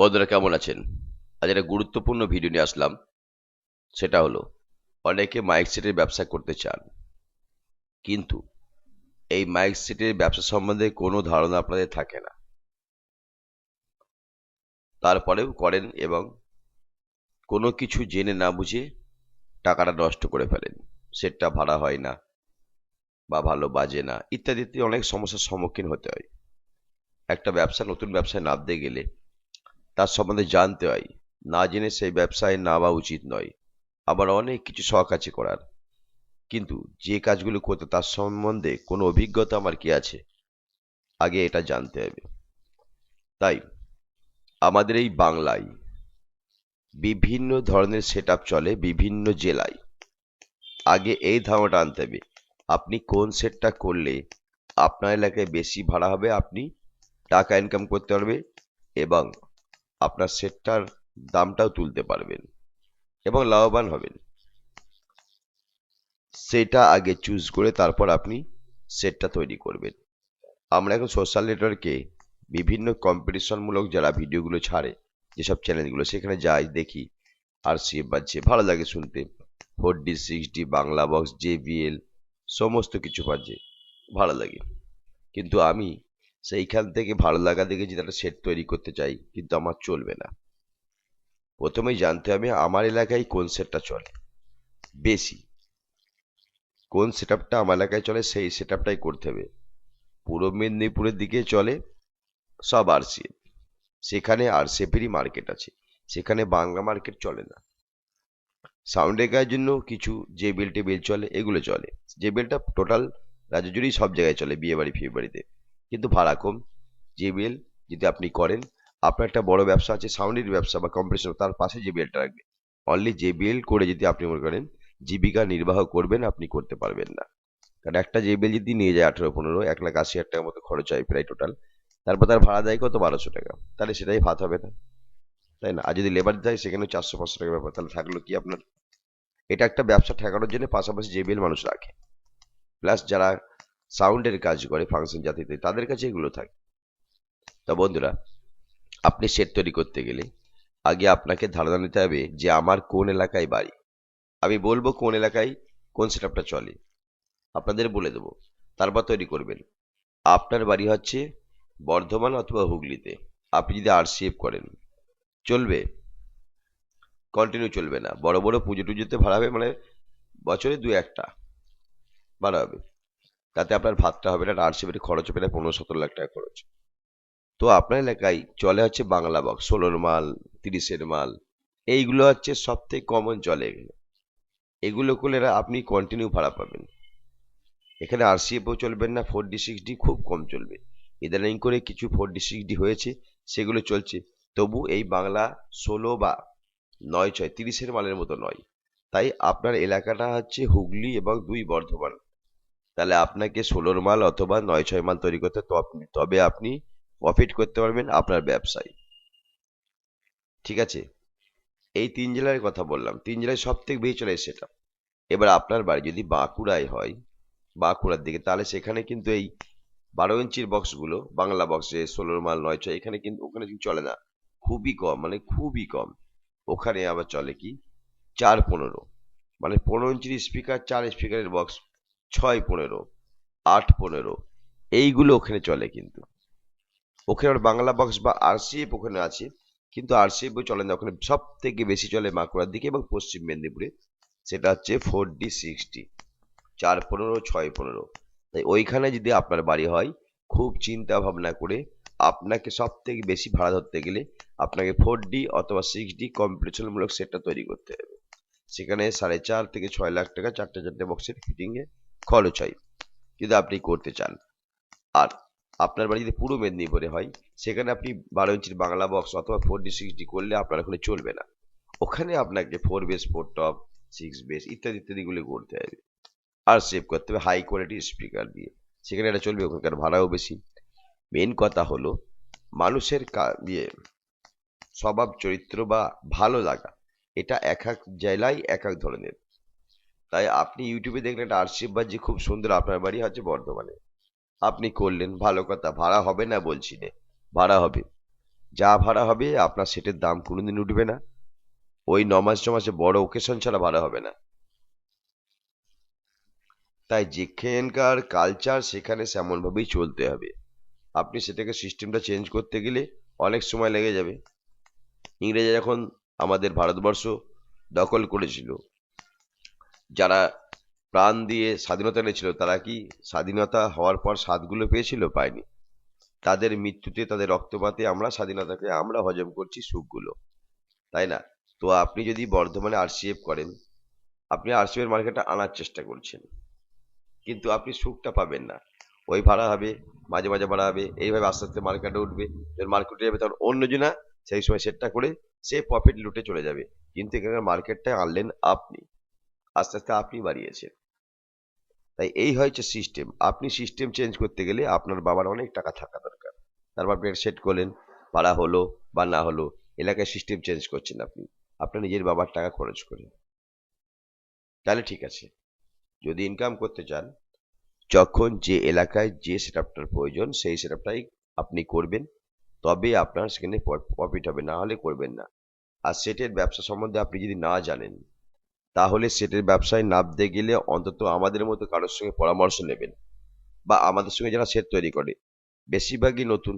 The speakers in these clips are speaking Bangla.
বন্ধুরা, কেমন আছেন? আজ একটা গুরুত্বপূর্ণ ভিডিও নিয়ে আসলাম। সেটা হলো, অনেকে মাইক সেটের ব্যবসা করতে চান, কিন্তু এই মাইক সেটের ব্যবসা সম্বন্ধে কোনো ধারণা আপনাদের থাকে না। তারপরেও করেন এবং কোনো কিছু জেনে না বুঝে টাকাটা নষ্ট করে ফেলেন। সেটটা ভাড়া হয় না বা ভালো বাজে না ইত্যাদি অনেক সমস্যার সম্মুখীন হতে হয়। একটা ব্যবসা, নতুন ব্যবসায় নামতে গেলে তার সম্বন্ধে জানতে হয়। না জেনে সেই ব্যবসায় নামা উচিত নয়। আবার অনেক কিছু শখ আছে করার। কিন্তু যে কাজগুলো করতে তার সম্বন্ধে কোনো অভিজ্ঞতা আমার কি আছে? আগে এটা জানতে হবে। তাই, আমাদের এই বাংলায় বিভিন্ন ধরনের সেট চলে বিভিন্ন জেলায়। আগে এই ধারণাটা আনতে হবে, আপনি কোন সেটটা করলে আপনার এলাকায় বেশি ভাড়া হবে, আপনি টাকা ইনকাম করতে পারবে এবং আপনার সেটটার দামটাও তুলতে পারবেন এবং লাভবান হবেন। সেটা আগে চুজ করে তারপর আপনি সেটটা তৈরি করবেন। আমরা এখন সোশ্যাল নেটওয়ার্কে বিভিন্ন কম্পিটিশনমূলক যারা ভিডিওগুলো ছাড়ে, যেসব চ্যানেলগুলো সেখানে যাই, দেখি, আর সি বাজছে ভালো লাগে শুনতে four D six D Bangla box JBL সমস্ত কিছু বাজছে ভালো লাগে। কিন্তু আমি সেইখান থেকে ভালো লাগা দেখে যদি একটা সেট তৈরি করতে চাই, কিন্তু আমার চলবে না। প্রথমেই জানতে হবে আমার এলাকায় কোন সেটটা চলে। বেশি। কোন সেট আমার এলাকায় চলে, সেই সেট আপটাই করতে হবে। পূর্ব মেদিনীপুরের দিকে চলে সব আরসিএফ সেখানে আর আরসিএফেরই মার্কেট আছে। সেখানে বাংলা মার্কেট চলে না। সাউন্ডের গায়ের জন্য কিছু যে বেল টেবিল চলে, এগুলো চলে। যে বেলটা টোটাল রাজ্য জুড়েই সব জায়গায় চলে, বিয়ে বাড়ি, ফিয়ে বাড়িতে। কিন্তু ভাড়া কম জেবিএল যদি আপনি করেন, আপনার একটা বড় ব্যবসা আছে সাউন্ডের ব্যবসা বা কম্পিটিশন তার পাশে জেবিএলটা রাখবে অনলি জেবিএল করে যদি আপনি মনে করেন, জীবিকা নির্বাহ করবেন, আপনি করতে পারবেন না। কারণ একটা জেবিএল যদি নিয়ে যায় আঠেরো, পনেরো, এক লাখ আশি হাজার টাকার মতো খরচ হয় প্রায় টোটাল তারপর তার ভাড়া দেয় কত? বারোশো টাকা। তাহলে সেটাই ভাত হবে না। তাই না? আর যদি লেবার দেয় সেখানে চারশো, পাঁচশো টাকা ব্যাপার। তাহলে থাকল কি আপনার? এটা একটা ব্যবসা ঠেকানোর জন্য পাশাপাশি জেবিএল মানুষ রাখে। প্লাস যারা সাউন্ডের কাজ করে ফাংশন জাতিতে, তাদের কাছে এগুলো থাকে। তা বন্ধুরা, আপনি সেট তৈরি করতে গেলে আগে আপনাকে ধারণা নিতে হবে যে আমার কোন এলাকায় বাড়ি। আমি বলব কোন এলাকায় কোন সেট চলে। আপনাদের বলে দেবো। তারপর তৈরি করবেন। আপনার বাড়ি হচ্ছে বর্ধমান অথবা হুগলিতে। আপনি যদি আরসিএফ করেন, চলবে। কন্টিনিউ চলবে না। বড় বড় পুজো টুজোতে ভাড়া হবে মানে বছরে দু একটা ভাড়া হবে। তাতে আপনার ভাতটা হবে না আর আরসিএফের খরচ হবে না, পনেরো সতেরো লাখ টাকা খরচ। তো আপনার এলাকায় চলে হচ্ছে বাংলা বক্স ষোলোর মাল, তিরিশের মাল, এইগুলো হচ্ছে সব থেকে কমন চলে এগুলো এগুলো করলে আপনি কন্টিনিউ ভাড়া পাবেন। এখানে আরসিএফও চলবেন না ফোর ডি সিক্স ডি খুব কম চলবে। ইদানিং করে কিছু ফোর ডি সিক্স ডি হয়েছে, সেগুলো চলছে। তবু এই বাংলা ষোলো বা নয় ছয়, তিরিশের মালের মতো নয়। তাই আপনার এলাকাটা হচ্ছে হুগলি এবং দুই বর্ধমান। তাহলে আপনাকে ষোলোর মাল অথবা নয় ছয় মাল তৈরি করতে তবে আপনি প্রফিট করতে পারবেন আপনার ব্যবসায়। ঠিক আছে? এই তিন জেলার কথা বললাম। তিন জেলায় সব থেকে বেশি চলে সেটা এবার আপনার বাড়ি যদি বাঁকুড়ায় হয়, বাঁকুড়ার দিকে, তাহলে সেখানে কিন্তু এই বারো ইঞ্চির বক্সগুলো বাংলা বক্সে ষোলোর মাল নয় ছয় এখানে কিন্তু, ওখানে কিন্তু চলে না। খুবই কম মানে খুবই কম। ওখানে আবার চলে কি? চার পনেরো। মানে পনেরো ইঞ্চির স্পিকার চার স্পিকারের বক্স ছয় পনেরো, আট পনেরো, এইগুলো ওখানে চলে কিন্তু। ওখানে বাংলা বক্স বা আরসিএফ ওখানে আছে, কিন্তু আরসিএফ চলে না। ওখানে সব থেকে বেশি চলে বাঁকুড়ার দিকে এবং পশ্চিম মেদিনীপুরে। সেটা হচ্ছে ফোর ডি সিক্স ডি চার পনেরো, ছয় পনেরো। তাই ওইখানে যদি আপনার বাড়ি হয়, খুব চিন্তা ভাবনা করে আপনাকে সব থেকে বেশি ভাড়া ধরতে গেলে আপনাকে ফোর ডি অথবা সিক্স ডি কম্পিটিশনমূলক সেটটা তৈরি করতে হবে। সেখানে সাড়ে চার থেকে ছয় লাখ টাকা চারটে চারটে বক্সের ফিটিংয়ে খরচ হয় যদি আপনি করতে চান। আর আপনার বাড়ি যদি পুরো মেদিনীপুরে হয়, সেখানে আপনি বারো ইঞ্চির বাংলা বক্স অথবা ফোর ডি সিক্স ডি করলে আপনার ওখানে চলবে না। ওখানে আপনাকে four bass four top six bass ইত্যাদি ইত্যাদিগুলো করতে হবে। আর সেভ করতে হবে হাই কোয়ালিটি স্পিকার দিয়ে। সেখানে এটা চলবে, ওখানকার ভাড়াও বেশি। মেন কথা হলো, মানুষের ইয়ে স্বভাব চরিত্র বা ভালো লাগা, এটা এক এক জেলায় এক এক ধরনের। তাই আপনি ইউটিউবে দেখলেন আরশিফ বাজি খুব সুন্দর আপনার বাড়ি হচ্ছে বর্ধমানে। আপনি করলেন, ভালো কথা। ভাড়া হবে না বলছি নে, ভাড়া হবে। যা ভাড়া হবে, আপনার সেটের দাম কোনোদিন উঠবে না। ওই ন মাস বড় ওকেশন ছাড়া ভাড়া হবে না। তাই যেখানকার কালচার সেখানে সেমন ভাবেই চলতে হবে। আপনি সেটাকে সিস্টেমটা চেঞ্জ করতে গেলে অনেক সময় লেগে যাবে। ইংরেজরা যখন আমাদের ভারতবর্ষ দখল করেছিল যারা প্রাণ দিয়ে স্বাধীনতা নিয়েছিল তারা কি স্বাধীনতা হওয়ার পর স্বাদগুলো পেয়েছিল? পায়নি। তাদের মৃত্যুতে, তাদের রক্তপাতে আমরা স্বাধীনতাকে, আমরা হজম করছি সুখগুলো। তাই না? তো আপনি যদি বর্ধমানে আরসিএফ করেন, আপনি আরসিএফ এর মার্কেটটা আনার চেষ্টা করছেন। কিন্তু আপনি সুখটা পাবেন না। ওই ভাড়া হবে, মাঝে মাঝে ভাড়া হবে, এইভাবে আস্তে আস্তে মার্কেটে উঠবে। মার্কেটে যাবে, তখন অন্যজনা সেই সময় সেটটা করে, সে প্রফিট লুটে চলে যাবে। কিন্তু এখানে মার্কেটটা আনলেন আপনি। আস্তে আস্তে আপনি বাড়িয়েছেন। তাই এই হয়েছে সিস্টেম আপনি সিস্টেম চেঞ্জ করতে গেলে আপনার বাবার অনেক টাকা থাকা দরকার। তারপর আপনি সেট করলেন, ভাড়া হলো বা না হলো, এলাকায় সিস্টেম চেঞ্জ করছেন আপনি। আপনার নিজের বাবার টাকা খরচ করে। তাহলে ঠিক আছে। যদি ইনকাম করতে চান, যখন যে এলাকায় যে সেটআপটার প্রয়োজন, সেই সেটআপটাই আপনি করবেন। তবে আপনার সেখানে প্রফিট হবে, না হলে করবেন না। আর সেটের ব্যবসা সম্বন্ধে আপনি যদি না জানেন তাহলে সেটের ব্যবসায় নামতে গেলে অন্তত আমাদের মতো কারোর সঙ্গে পরামর্শ নেবেন বা আমাদের সঙ্গে যারা সেট তৈরি করে। বেশিরভাগই নতুন,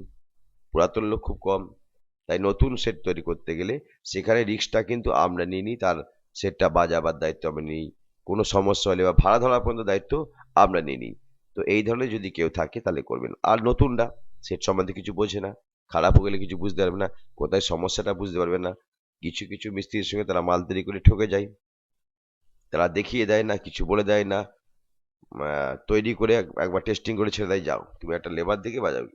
পুরাতন লোক খুব কম। তাই নতুন সেট তৈরি করতে গেলে সেখানে রিস্কটা কিন্তু আমরা নিই তার সেটটা বাজাবার দায়িত্ব আমরা নিই। কোনো সমস্যা হলে বা ভাড়া ধরা পর্যন্ত দায়িত্ব আমরা নিই তো এই ধরনের যদি কেউ থাকে তাহলে করবেন। আর নতুনরা, সেট সম্বন্ধে কিছু বোঝে না, খারাপ হয়ে গেলে কিছু বুঝতে পারবে না, কোথায় সমস্যাটা বুঝতে পারবে না। কিছু কিছু মিস্ত্রির সঙ্গে তারা মাল তৈরি করে ঠকে যায়। তারা দেখিয়ে দেয় না, কিছু বলে দেয় না। তৈরি করে একবার টেস্টিং করে ছেড়ে দেয়, যাও। তুমি একটা লেবার দেখে বাজাও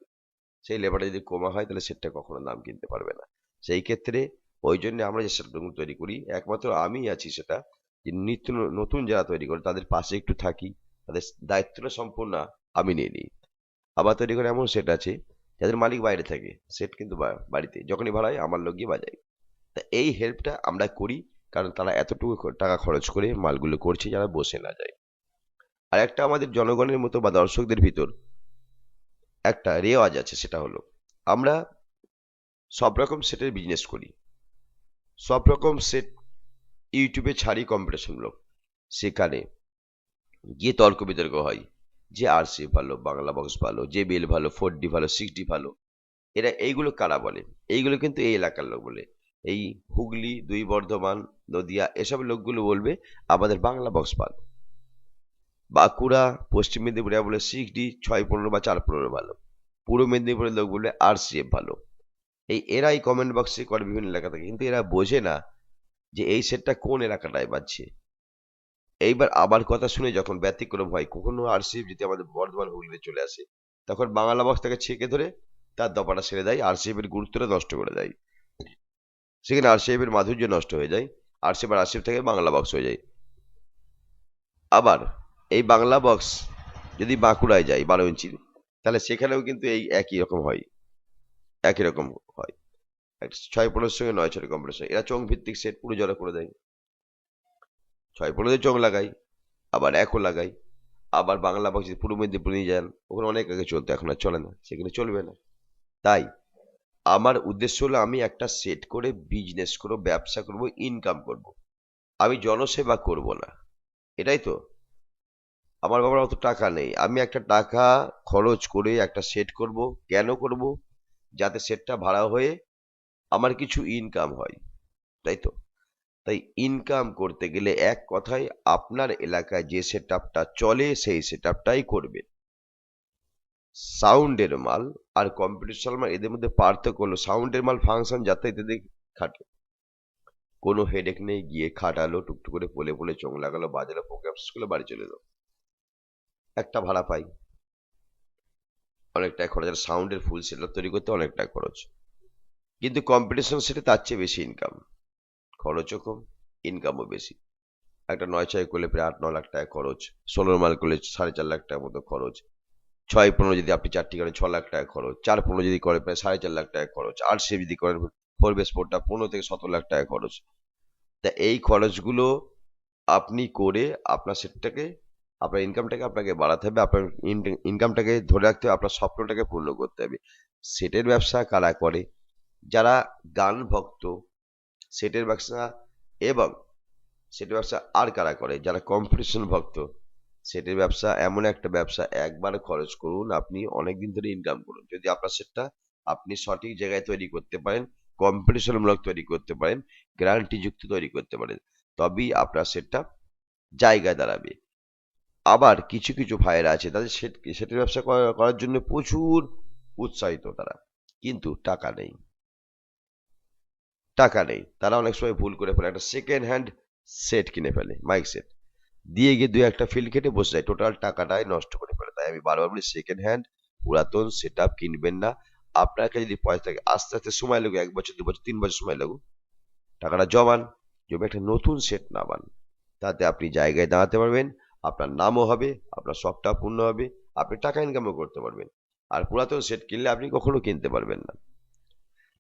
সেই লেবারটা যদি কমা হয়, তাহলে সেটটা কখনো দাম কিনতে পারবে না। সেই ক্ষেত্রে ওই জন্য আমরা যে সেটগুলো তৈরি করি, একমাত্র আমি আছি সেটা যে নিত্য নতুন যারা তৈরি করে, তাদের পাশে একটু থাকি, তাদের দায়িত্বটা সম্পূর্ণ আমি নিয়ে নিই। আবার তৈরি করে এমন সেট আছে, যাদের মালিক বাইরে থাকে। সেট কিন্তু বাড়িতে। যখনই ভাড়ায় আমার লোক গিয়ে বাজায়। তা এই হেল্পটা আমরা করি কারণ তারা এতটুকু টাকা খরচ করে মালগুলো করছে যারা বসে না যায়। আর একটা আমাদের জনগণের মতো বা দর্শকদের ভিতর একটা রেওয়াজ আছে, সেটা হলো আমরা সব রকম সেটের বিজনেস করি। সব রকম সেট ইউটিউবে ছাড়ি কম্পিটিশনমূলক সেখানে গিয়ে তর্ক বিতর্ক হয় যে আর সি ভালো, বাংলা বক্স ভালো যে বিল ভালো ফোর ডি ভালো সিক্স ডি ভালো। এরা এইগুলো কারা বলে? এইগুলো কিন্তু এই এলাকার লোক বলে। এই হুগলি, দুই বর্ধমান, নদিয়া, এসব লোকগুলো বলবে আমাদের বাংলা বক্স ভালো বাঁকুড়া, পশ্চিম মেদিনীপুরে বলে সিক্স ডি ছয় পনেরো বা চার পনেরো ভালো। পূর্ব মেদিনীপুরের লোক বলবে আর সি এফ ভালো। এই এরাই কমেন্ট বক্সে করে বিভিন্ন এলাকা থেকে। কিন্তু এরা বোঝে না যে এই সেটটা কোন এলাকাটায় বাজছে। এইবার আবার কথা শুনে যখন ব্যতিক্রম হয়, কখনো আরসিএফ যদি আমাদের বর্ধমান, হুগলিতে চলে আসে, তখন বাংলা বক্স তাকে ছেঁকে ধরে তার দপাটা সেরে দেয়, আরসিএফ এর গুরুত্বটা নষ্ট করে দেয়। সেখানে আরসিএফ মাধুর্য নষ্ট হয়ে যায়, আরসিএফ আর আরসিএফ থেকে বাংলা বক্স হয়ে যায়। আবার এই বাংলা বক্স যদি বাঁকুড়ায় যায়, বারো ইঞ্চির তাহলে সেখানেও কিন্তু এই একই রকম হয়। একই রকম হয়। ছয় পনেরোর সঙ্গে নয় ছয় কম্পিটিশন এরা চোখ ভিত্তিক সেট পুরো জড়ো করে দেয়। ছয় পনেরোতে চোখ লাগাই আবার একও লাগাই আবার বাংলা বক্স পূর্ব মেদিনীপুর নিয়ে যান, ওখানে অনেক আগে চলতো, এখন আর চলে না, সেখানে চলবে না। তাই আমার উদ্দেশ্য হলো আমি একটা সেট করে বিজনেস করব, ব্যবসা করব ইনকাম করব। আমি জনসেবা করব না। এটাই তো। আমার বাবার অত টাকা নেই। আমি একটা টাকা খরচ করে একটা সেট করব। কেন করব? যাতে সেটটা ভাড়া হয়ে আমার কিছু ইনকাম হয়। তাই তো? তাই ইনকাম করতে গেলে এক কথায় আপনার এলাকায় যে সেট চলে, সেই সেট করবেন। সাউন্ডের মাল আর কম্পিটিশন মাল এদের মধ্যে পার্থক্য হলো, সাউন্ডের মাল ফাংশন যাতে ইত্যাদি খাটে। কোনো হেডেক নেই, গিয়ে খাটালো, টুকটুক করে পলে পলে চোখ লাগালো, বাজালো প্রোগ্রাম স্কুলে বাড়ি চলে এলো। একটা ভাড়া পাই। অনেকটা খরচ, আর সাউন্ডের ফুল সেটআপ তৈরি করতে অনেকটা খরচ। কিন্তু কম্পিটিশন সেটে তার চেয়ে বেশি ইনকাম খরচও কম ইনকামও বেশি। একটা নয় ছয় করলে প্রায় আট, ন লাখ টাকা খরচ। ষোলো মাল করলে সাড়ে চার লাখ টাকার মতো খরচ। ছয় পনেরো যদি আপনি চারটি করেন, ছ লাখ টাকা খরচ। চার পনেরো যদি করেন, প্রায় সাড়ে চার লাখ টাকা খরচ। আর সে যদি করেন ফোর বেস ফোরটা পনেরো থেকে সতেরো লাখ টাকা খরচ। তা এই খরচগুলো আপনি করে আপনার সেটটাকে আপনার ইনকামটাকে আপনাকে বাড়াতে হবে, আপনার ইনকামটাকে ধরে রাখতে হবে, আপনার স্বপ্নটাকে পূর্ণ করতে হবে। সেটের ব্যবসা কারা করে? যারা গান ভক্ত সেটের ব্যবসা এবং সেটের ব্যবসা আর কারা করে? যারা কম্পিটিশন ভক্ত সেটের ব্যবসা, এমন একটা ব্যবসা একবার খরচ করুন, আপনি অনেক দিন ধরে ইনকাম করুন। যদি আপনার সেটটা আপনি সঠিক জায়গায় তৈরি করতে পারেন কম্পিটিশনমূলক তৈরি করতে পারেন গ্যারান্টি যুক্ত তৈরি করতে পারেন, তবেই আপনার সেটটা জায়গায় দাঁড়াবে। আবার কিছু কিছু ভাইয়েরা আছে, তাদের সেট, সেটের ব্যবসা করা- করার জন্য প্রচুর উৎসাহিত তারা, কিন্তু টাকা নেই। টাকা নেই। তারা অনেক সময় ভুল করে ফেলে। একটা সেকেন্ড হ্যান্ড সেট কিনে ফেলে মাইক সেট দিয়ে গিয়ে দুই একটা ফিল কেটে বসে যায়। টোটাল টাকাটাই নষ্ট করে ফেলে। তাই আমি বারবার বলি সেকেন্ড হ্যান্ড পুরাতন সেট কিনবেন না। আপনাকে যদি পয়সা থাকে, আস্তে আস্তে সময় লাগুক এক বছর, দু বছর, তিন বছর সময় লাগুক। টাকাটা জমান, জমে একটা নতুন সেট নামান তাতে আপনি জায়গায় দাঁড়াতে পারবেন, আপনার নামও হবে, আপনার শখটা পূর্ণ হবে, আপনি টাকা ইনকামও করতে পারবেন। আর পুরাতন সেট কিনলে আপনি কখনো কিনতে পারবেন না।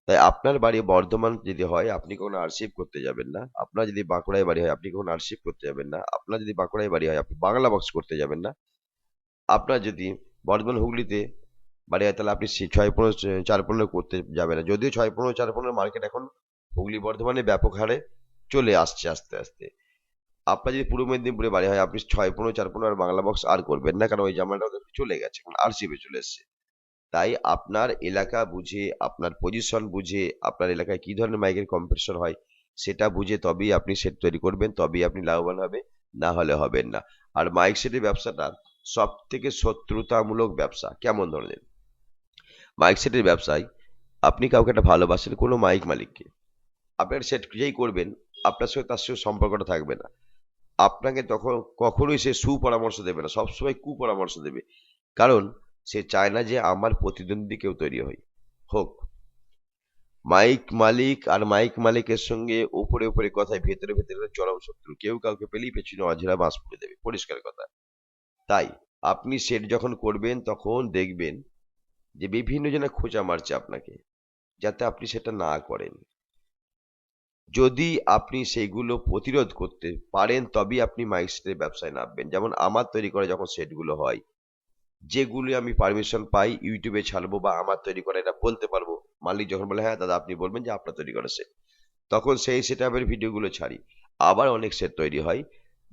তাই আপনার বাড়ি বর্ধমান যদি হয়, আপনি কখনো আরসিভ করতে যাবেন না। আপনার যদি বাঁকুড়ায় বাড়ি হয়, আপনি কখনো আরসিভ করতে যাবেন না। আপনার যদি বাঁকুড়ায় বাড়ি হয়, আপনি বাংলা বক্স করতে যাবেন না। আপনার যদি বর্ধমান হুগলিতে বাড়ি হয়, তাহলে আপনি ছয় পনেরো, চার পনেরো করতে যাবেন না। যদিও ছয় পনেরো, চার পনেরো মার্কেট এখন হুগলি, বর্ধমানে ব্যাপক হারে চলে আসছে আস্তে আস্তে। আপনার যদি পূর্ব মেদিনীপুরে বাড়ি হয়, আপনি ছয় পনেরো, চার পনেরো আর বাংলা বক্স আর করবেন না, কারণ ওই জামাটা চলে গেছে, এখন আরসিপে চলে এসছে। তাই আপনার এলাকা বুঝে, আপনার পজিশন বুঝে, আপনার এলাকায় কি ধরনের মাইকের কম্পিটিশন হয় সেটা বুঝে তবেই আপনি সেট তৈরি করবেন, তবেই আপনি লাভবান হবে না হলে হবেন না। আর মাইক সেটের ব্যবসাটা সব থেকে শত্রুতামূলক ব্যবসা, কেমন ধরনের? মাইক সেটের ব্যবসায় আপনি কাউকে একটা ভালোবাসেন, কোনো মাইক মালিককে। আপনার সেট যেই করবেন, আপনার সঙ্গে তার সঙ্গে সম্পর্কটা থাকবে না। আপনাকে তখন কখনোই সে সুপরামর্শ দেবে না, সবসময় কুপরামর্শ দেবে। কারণ সে চায় না যে আমার প্রতিদ্বন্দ্বী কেউ তৈরি হয়। হোক, মাইক মালিক আর মাইক মালিকের সঙ্গে উপরে উপরে কথায় ভেতরে ভেতরে চরম শত্রু। কেউ কাউকে পেলেই পেছনে অঝেরা বাঁশ পুড়ে দেবে। পরিষ্কার কথা। তাই আপনি সেট যখন করবেন তখন দেখবেন যে বিভিন্ন জনে খোঁচা মারছে আপনাকে, যাতে আপনি সেটা না করেন। যদি আপনি সেইগুলো প্রতিরোধ করতে পারেন, তবেই আপনি মাইক সেটের ব্যবসায় নামবেন। যেমন আমার তৈরি করা যখন সেটগুলো হয় যেগুলি আমি পারমিশন পাই ইউটিউবে ছাড়বো বা আমার তৈরি করা এটা বলতে পারব। মালিক যখন বলে হ্যাঁ দাদা, আপনি বলবেন যে আপনার তৈরি করা সেট তখন সেই সেট আপের ভিডিওগুলো ছাড়ি। আবার অনেক সেট তৈরি হয়।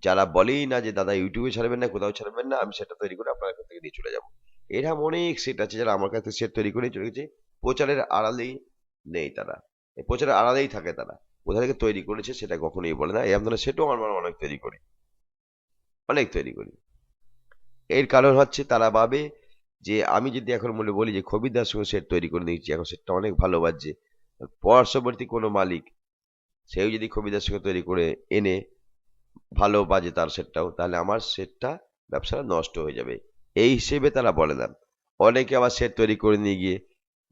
যারা বলেই না যে, দাদা ইউটিউবে ছাড়বেন না, কোথাও ছাড়বেন না, আমি সেটা তৈরি করে আপনার কাছ থেকে নিয়ে চলে যাব। এরকম অনেক সেট আছে যারা আমার কাছ থেকে সেট তৈরি করে চলে গেছে। প্রচারের আড়ালেই নেই তারা। প্রচারের আড়ালেই থাকে তারা। কোথা থেকে তৈরি করেছে সেটা কখনোই বলে না। এই ধরনের সেটও আমার অনেক তৈরি করি। অনেক তৈরি করি। এর কারণ হচ্ছে তারা ভাবে যে আমি যদি এখন মনে বলি যে খবিদার সঙ্গে সেট তৈরি করে নিয়েছি, এখন সেটটা অনেক ভালো বাজছে। পার্শ্ববর্তী কোনো মালিক, সেও যদি খবিদার সঙ্গে তৈরি করে এনে ভালো বাজে তার সেটটাও তাহলে আমার সেটটা ব্যবসাটা নষ্ট হয়ে যাবে। এই হিসেবে তারা বলে না। অনেকে আবার সেট তৈরি করে নিয়ে গিয়ে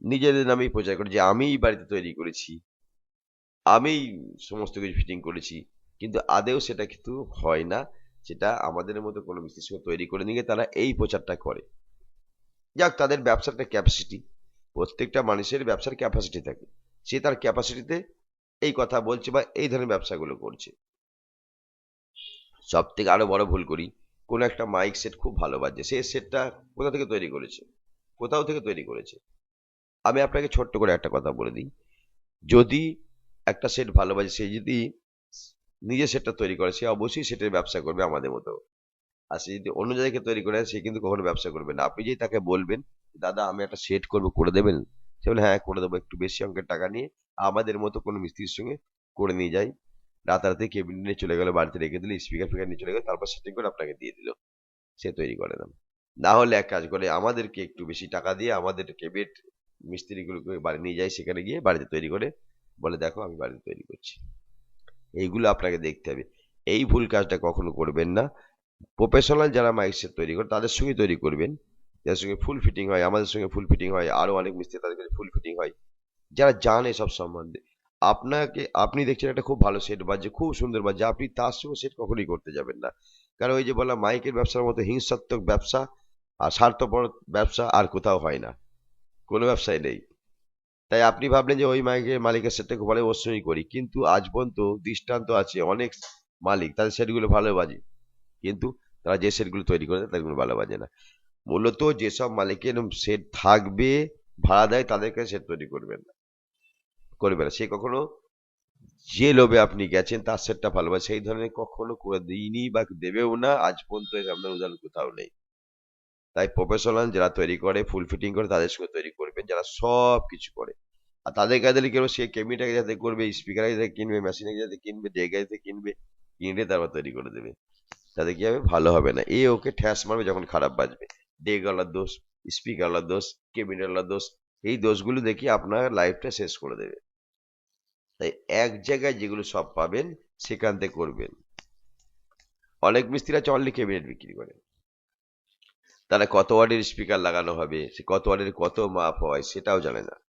নিজেদের নামেই প্রচার করে যে আমিই বাড়িতে তৈরি করেছি আমিই সমস্ত কিছু ফিটিং করেছি। কিন্তু আদেও সেটা কিন্তু হয় না। সেটা আমাদের মতো কোনো সঙ্গে তৈরি করে নিয়ে তারা এই প্রচারটা করে। যাক, তাদের ব্যবসার একটা ক্যাপাসিটি প্রত্যেকটা মানুষের ব্যবসার ক্যাপাসিটি থাকে। সে তার ক্যাপাসিটিতে এই কথা বলছে বা এই ধরনের ব্যবসাগুলো করছে। সব থেকে আরও বড় ভুল করি, কোনো একটা মাইক সেট খুব ভালো বাজছে। সে সেটটা কোথা থেকে তৈরি করেছে? কোথাও থেকে তৈরি করেছে? আমি আপনাকে ছোট্ট করে একটা কথা বলে দিই। যদি একটা সেট ভালো বাজে, সে যদি নিজে সেটটা তৈরি করে, সে অবশ্যই সেটার ব্যবসা করবে আমাদের মতো। আর সে যদি অন্য জায়গায় তৈরি করে, সে কিন্তু কখনো ব্যবসা করবে না। আপনি যদি তাকে বলবেন, দাদা, আমি একটা সেট করব, করে দেবেন? সে বলে হ্যাঁ করে দেবো, একটু বেশি অঙ্কের টাকা নিয়ে আমাদের মতো কোনো মিস্ত্রির সঙ্গে করে নিয়ে যাই। রাতারাতি কেবিন নিয়ে চলে গেলো, বাড়িতে রেখে দিলে স্পিকার ফিকার নিয়ে চলে গেলো, তারপর সেটিং করে আপনাকে দিয়ে দিল। সে তৈরি করে দেন। না হলে এক কাজ করে, আমাদেরকে একটু বেশি টাকা দিয়ে আমাদের কেবিট মিস্ত্রিগুলোকে বাড়ি নিয়ে যায়, সেখানে গিয়ে বাড়িতে তৈরি করে, বলে, দেখো, আমি বাড়িতে তৈরি করছি। এইগুলো আপনাকে দেখতে হবে। এই ভুল কাজটা কখনো করবেন না। প্রফেশনাল যারা মাইক সেট তৈরি করে, তাদের সঙ্গে তৈরি করবেন। যাদের সঙ্গে ফুল ফিটিং হয়, আমাদের সঙ্গে ফুল ফিটিং হয়, আরও অনেক মিস্ত্রি তাদের কাছে ফুল ফিটিং হয়। যারা জানে সব সম্বন্ধে। আপনাকে, আপনি দেখছেন একটা খুব ভালো সেট বাজছে, খুব সুন্দর বাজছে। আপনি তার সঙ্গে সেট কখনোই করতে যাবেন না। কারণ ওই যে বললাম মাইকের ব্যবসার মতো হিংসাত্মক ব্যবসা আর স্বার্থপর ব্যবসা আর কোথাও হয় না। কোনো ব্যবসায় নেই। তাই আপনি ভাবলেন যে ওই মালিকের সেটটা খুব ভালো অবশ্যই করি। কিন্তু আজ পর্যন্ত দৃষ্টান্ত আছে অনেক মালিক, তাদের সেটগুলো ভালো বাজে। কিন্তু তারা যে সেটগুলো তৈরি করে তাদেরগুলো ভালো বাজে না। মূলত যেসব মালিকের সেট থাকবে, ভাড়া দেয় তাদেরকে সেট তৈরি করবেন না। করবে না। সে কখনো যে লোভে আপনি গেছেন তার সেটটা ভালো সেই ধরনের কখনো করে দিইনি বা দেবেও না, আজ পর্যন্ত আপনার উদাহরণ কোথাও নেই। তাই প্রফেশনাল যারা তৈরি করে ফুল ফিটিং করে তাদের সঙ্গে তৈরি করবেন, যারা সব কিছু করে। আর তাদের কাছে কেন সে কেমিটাকে যাতে করবে স্পিকার যাতে কিনবে মেশিনে যাতে কিনবে ডেকে যাতে কিনবে, কিনলে তারপর তৈরি করে দেবে। তাতে কি হবে? ভালো হবে না। এ ওকে ঠ্যাস মারবে যখন খারাপ বাজবে। ডেকওয়ালার দোষ, স্পিকারওয়ালার দোষ কেবিনেটওয়ালার দোষ, এই দোষগুলো দেখি আপনার লাইফটা শেষ করে দেবে। তাই এক জায়গায় যেগুলো সব পাবেন, সেখান থেকে করবেন। অনেক মিস্ত্রি আছে অনলি ক্যাবিনেট বিক্রি করে। তারা কত ওয়ার্ডের স্পিকার লাগানো হবে, সে কত ওয়ার্ডের কত মাপ হয়, সেটাও জানে না।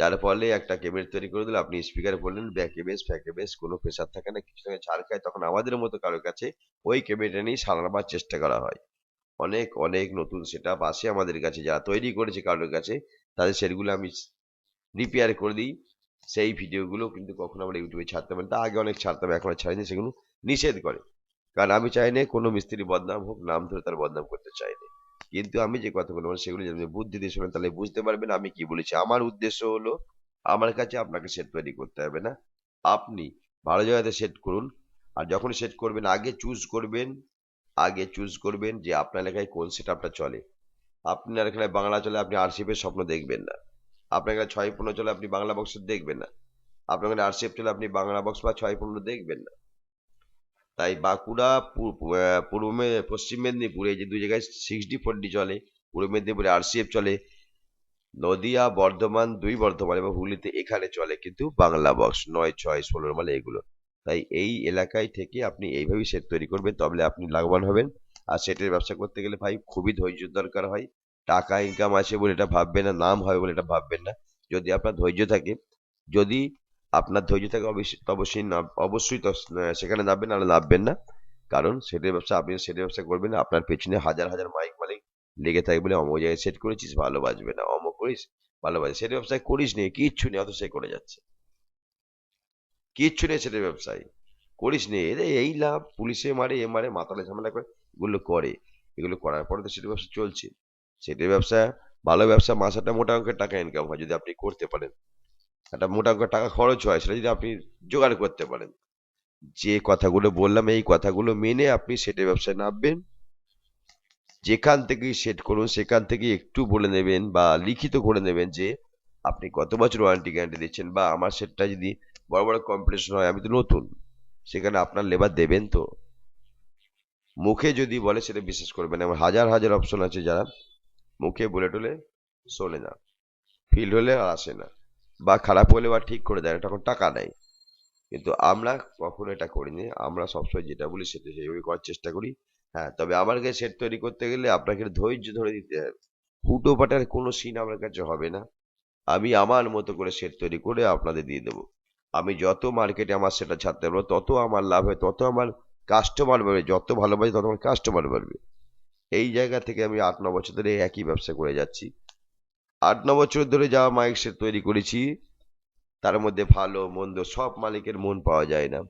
যার ফলে একটা ক্যাবিনেট তৈরি করে দিলে। আপনি স্পিকারে বললেন, ব্যাকে বেস ফ্যাকে বেস কোনো প্রেশার থাকে না, কিছু সঙ্গে ছাড় খায়। তখন আমাদের মতো কারোর কাছে ওই ক্যাবিনেটটা নিয়ে সারাবার চেষ্টা করা হয়। অনেক অনেক নতুন সেট আপ আসে আমাদের কাছে, যারা তৈরি করেছে কারোর কাছে, তাদের সেটগুলো আমি রিপেয়ার করে দিই। সেই ভিডিওগুলো কিন্তু কখনো আমরা ইউটিউবে ছাড়তে পারি তা আগে অনেক ছাড়তাম, এখন ছাড়িনি, সেগুলো নিষেধ করে। কারণ আমি চাই না কোনো মিস্ত্রি বদনাম হোক, নাম ধরে তার বদনাম করতে চাই না। কিন্তু আমি যে কথাগুলো বলব সেগুলো যদি বুদ্ধি দিয়ে শোনেন, তাহলে বুঝতে পারবেন আমি কি বলেছি। আমার উদ্দেশ্য হলো, আমার কাছে আপনাকে সেট তৈরি করতে হবে না। আপনি ভালো জায়গাতে সেট করুন। আর যখন সেট করবেন, আগে চুজ করবেন, আগে চুজ করবেন যে আপনার এলাকায় কোন সেট চলে। আপনার এখানে বাংলা চলে, আপনি আরসিএফের স্বপ্ন দেখবেন না। আপনার এখানে ছয় পনেরো চলে, আপনি বাংলা বক্সের দেখবেন না। আপনার এখানে আরসিএফ চলে, আপনি বাংলা বক্স বা ছয় পনেরো দেখবেন না। তাই বাঁকুড়া পূর্ব পশ্চিম মেদিনীপুর যে দুই জায়গায় সিক্স ডি ফোর ডি চলে, পূর্ব মেদিনীপুরে আরসিএফ চলে, নদিয়া, বর্ধমান, দুই বর্ধমান এবং হুগলিতে এখানে চলে কিন্তু বাংলা বক্স নয়, ছয় ষোলোর মালে এগুলো। তাই এই এলাকায় থেকে আপনি এইভাবেই সেট তৈরি করবেন তবে আপনি লাভবান হবেন। আর সেটের ব্যবসা করতে গেলে ভাই খুবই ধৈর্য দরকার হয়। টাকা ইনকাম আছে বলে এটা ভাববেন না, নাম হবে বলে এটা ভাববেন না। যদি আপনার ধৈর্য থাকে, যদি আপনার ধৈর্য থাকে অবশ্যই অবশ্যই না সেখানে নামবেন নাহলে নামবেন না। কারণ সেটের ব্যবসা, আপনি সেটের ব্যবসা করবেন, আপনার পেছনে হাজার হাজার মাইক মালিক লেগে থাকবে বলে, অমুক জায়গায় সেট করেছিস, ভালো বাজবে না। অমুক করিস, ভালো বাজবে সেটের ব্যবসায় করিস নি, কিচ্ছু নেই অত সে করে যাচ্ছে। কিচ্ছু নেই সেটের ব্যবসায়। করিস নি এই লাভ, পুলিশে মারে, এ মারে, মাতালে ঝামেলা করে, এগুলো করে। এগুলো করার পরে তো সেটের ব্যবসা চলছে। সেটের ব্যবসা, ভালো ব্যবসা, মাসাটা মোটা অঙ্কের টাকা ইনকাম হয়, যদি আপনি করতে পারেন। একটা মোটা অঙ্কের টাকা খরচ হয়, সেটা যদি আপনি জোগাড় করতে পারেন। যে কথাগুলো বললাম, এই কথাগুলো মেনে আপনি সেটের ব্যবসায় নামবেন। যেখান থেকেই সেট করুন, সেখান থেকে একটু বলে নেবেন বা লিখিত করে নেবেন যে, আপনি কত বছর ওয়ারেন্টি গ্যারান্টি দিচ্ছেন বা আমার সেটটা যদি বড় বড় কম্পিটিশন হয়, আমি তো নতুন, সেখানে আপনার লেবার দেবেন তো। মুখে যদি বলে, সেটা বিশ্বাস করবেন আমার হাজার হাজার অপশন আছে যারা মুখে বলে টলে শোনে না ফিল হলে আর আসে না। বা খারাপ হলে বা ঠিক করে দেয় তখন টাকা নেয়। কিন্তু আমরা কখনো এটা করিনি। আমরা সবসময় যেটা বলি সেটা সেইভাবে করার চেষ্টা করি। হ্যাঁ তবে আমার কাছে সেট তৈরি করতে গেলে আপনাকে ধৈর্য ধরে দিতে হবে। ফুটো পাটার কোনো সিন আমার কাছে হবে না। আমি আমার মতো করে সেট তৈরি করে আপনাদের দিয়ে দেবো। আমি যত মার্কেটে আমার সেটা ছাড়তে পারব, তত আমার লাভ হয় তত আমার কাস্টমার বাড়বে, যত ভালোবাসে তত আমার কাস্টমার বাড়বে। এই জায়গা থেকে আমি আট, ন বছর ধরে একই ব্যবসা করে যাচ্ছি। আট, ন বছর ধরে যা মাইক সেট তৈরি করেছি, তার মধ্যে ভালো, মন্দ সব মালিকের মন পাওয়া যায় না।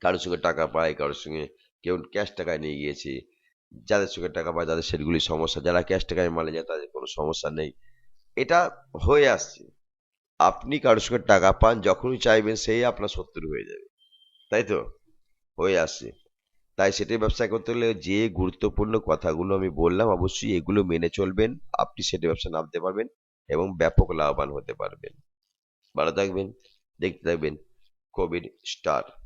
কারোর সঙ্গে টাকা পায়, কারোর সঙ্গে কেউ ক্যাশ টাকায় নিয়ে গিয়েছে। যাদের সঙ্গে টাকা পায়, তাদের সেগুলি সমস্যা। যারা ক্যাশ টাকায় মালে যায়, তাদের কোনো সমস্যা নেই। এটা হয়ে আসছে। আপনি কারোর সঙ্গে টাকা পান, যখনই চাইবেন, সেই আপনার শত্রু হয়ে যাবে। তাই তো? হয়ে আসছে। তাই সেটাই ব্যবসা করতে হলে যে গুরুত্বপূর্ণ কথাগুলো আমি বললাম, অবশ্যই এগুলো মেনে চলবেন, আপনি সেটা ব্যবসা নামতে পারবেন এবং ব্যাপক লাভবান হতে পারবেন। ভালো থাকবেন, দেখতে থাকবেন, কোভিড স্টার।